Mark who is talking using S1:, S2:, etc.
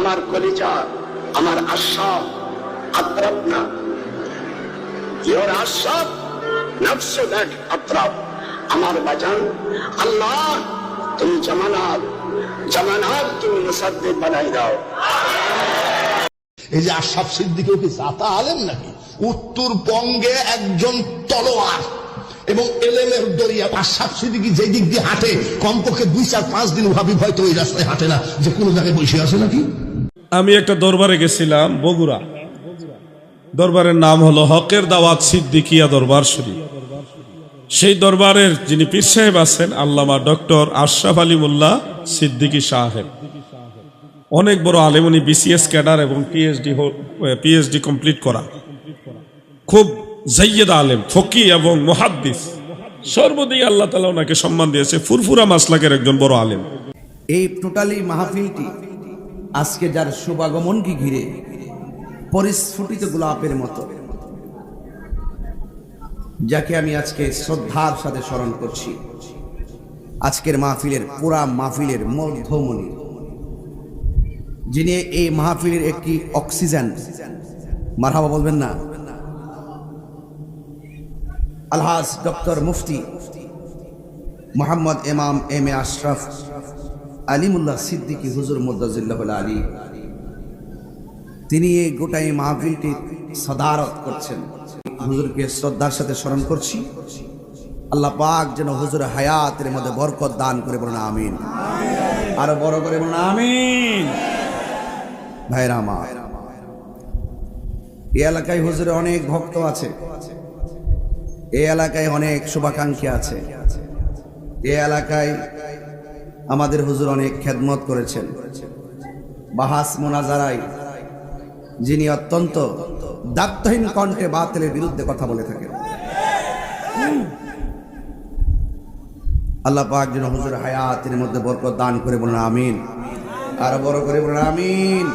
S1: আমার কলিজা, আমার আশাব আত্রাপনা ইওর আশাব নফস দেখ আত্রাপ আমার বাজান, আল্লাহ, তুমি তুমি মুসাদ্দিদ বানাই দাও।
S2: এই যে সিদ্দিকেও কি নাকি? উত্তরবঙ্গে একজন তলোয়ার এবং এলেমের দরিয়া। আশাফ সিদ্দিকি যে দিক দিয়ে হাঁটে, কমপক্ষে দুই চার পাঁচ দিন ভাবি হয়তো ওই রাস্তায় হাঁটে না। যে কোনো জায়গায় বসে আছে নাকি?
S3: আমি একটা দরবারে গেছিলাম, বগুড়া। দরবারের নাম হলো হকের দাওয়াত সিদ্দিকিয়া দরবার শরীফ। সেই দরবারের যিনি পীর সাহেব আছেন, আল্লামা ডক্টর আশরাফ আলী মোল্লা সিদ্দিকী সাহেব। অনেক বড় আলেম, উনি বিসিএস ক্যাডার এবং পিএইচডি পিএইচডি কমপ্লিট করা। খুব জাইয়েদ আলেম, ফকি এবং মুহাদ্দিস। সর্বদিকে আল্লাহ তালা ওনাকে সম্মান দিয়েছে। ফুরফুরা মাসলাকের একজন বড় আলেম।
S4: এই টোটালি মাহফিলটি আজকে যার শুভাগমনকে ঘিরে পরিস্ফুটিত গোলাপের মতো। যাকে আমি আজকে শ্রদ্ধার সাথে স্মরণ করছি। আজকের মাহফিলের পুরা মাহফিলের মধ্যমণি। যিনি এই মাহফিলের একটি অক্সিজেন। মারহাবা বলবেন না। আলহাজ doctor Mufti Mohammad Emam M A Ashraf. Alimullah Siddiqui হুজুর মুদাজিল্লাহ আলী। তিনি এই গোটাই মাহফিলটি সদারত করছেন। হুজুরকে শ্রদ্ধার সাথে স্মরণ করছি। আল্লাহ পাক যেন হুজুর হায়াতের মধ্যে বরকত দান করে বলুন, আমিন। আরও বড় করে বলুন, আমিন। ভাইরা এই এলাকায় হুজুরে অনেক ভক্ত আছে। এই এলাকায় অনেক শুভাকাঙ্ক্ষী আছে। এই এলাকায় আমাদের হুজুর অনেক খেদমত করেছেন। বাহাস মোনাজারাই যিনি অত্যন্ত দাত্তহীন কণ্ঠে বাতিলের বিরুদ্ধে কথা বলে থাকেন। আল্লাহ পাক যেন হুজুর হায়াতের মধ্যে বরকত দান করে বলুন, আমিন। আরও বড় করে বলুন, আমিন।